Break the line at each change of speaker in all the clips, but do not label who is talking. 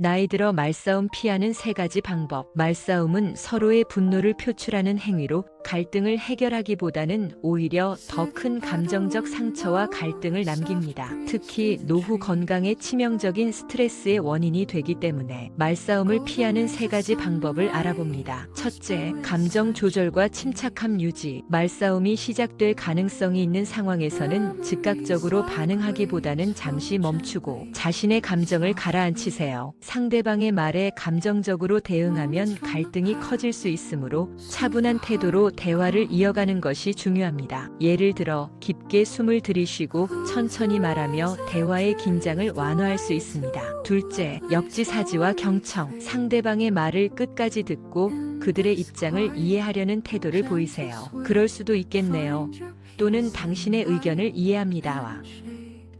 나이 들어 말싸움 피하는 세 가지 방법. 말싸움은 서로의 분노를 표출하는 행위로 갈등을 해결하기보다는 오히려 더 큰 감정적 상처와 갈등을 남깁니다. 특히 노후 건강에 치명적인 스트레스의 원인이 되기 때문에 말싸움을 피하는 세 가지 방법을 알아봅니다. 첫째, 감정 조절과 침착함 유지. 말싸움이 시작될 가능성이 있는 상황에서는 즉각적으로 반응하기보다는 잠시 멈추고 자신의 감정을 가라앉히세요. 상대방의 말에 감정적으로 대응하면 갈등이 커질 수 있으므로 차분한 태도로 대화를 이어가는 것이 중요합니다. 예를 들어 깊게 숨을 들이쉬고 천천히 말하며 대화의 긴장을 완화할 수 있습니다. 둘째, 역지사지와 경청. 상대방의 말을 끝까지 듣고 그들의 입장을 이해하려는 태도를 보이세요. 그럴 수도 있겠네요. 또는 당신의 의견을 이해합니다와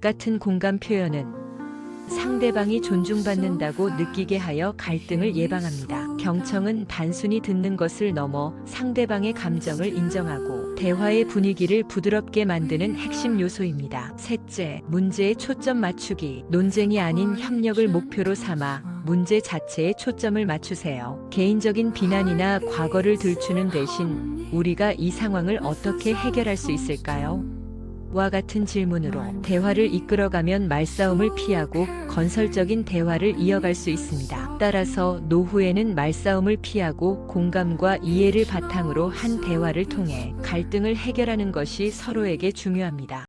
같은 공감 표현은 상대방이 존중받는다고 느끼게 하여 갈등을 예방합니다. 경청은 단순히 듣는 것을 넘어 상대방의 감정을 인정하고 대화의 분위기를 부드럽게 만드는 핵심 요소입니다. 셋째, 문제에 초점 맞추기. 논쟁이 아닌 협력을 목표로 삼아 문제 자체에 초점을 맞추세요. 개인적인 비난이나 과거를 들추는 대신 우리가 이 상황을 어떻게 해결할 수 있을까요? 와 같은 질문으로 대화를 이끌어가면 말싸움을 피하고 건설적인 대화를 이어갈 수 있습니다. 따라서 노후에는 말싸움을 피하고 공감과 이해를 바탕으로 한 대화를 통해 갈등을 해결하는 것이 서로에게 중요합니다.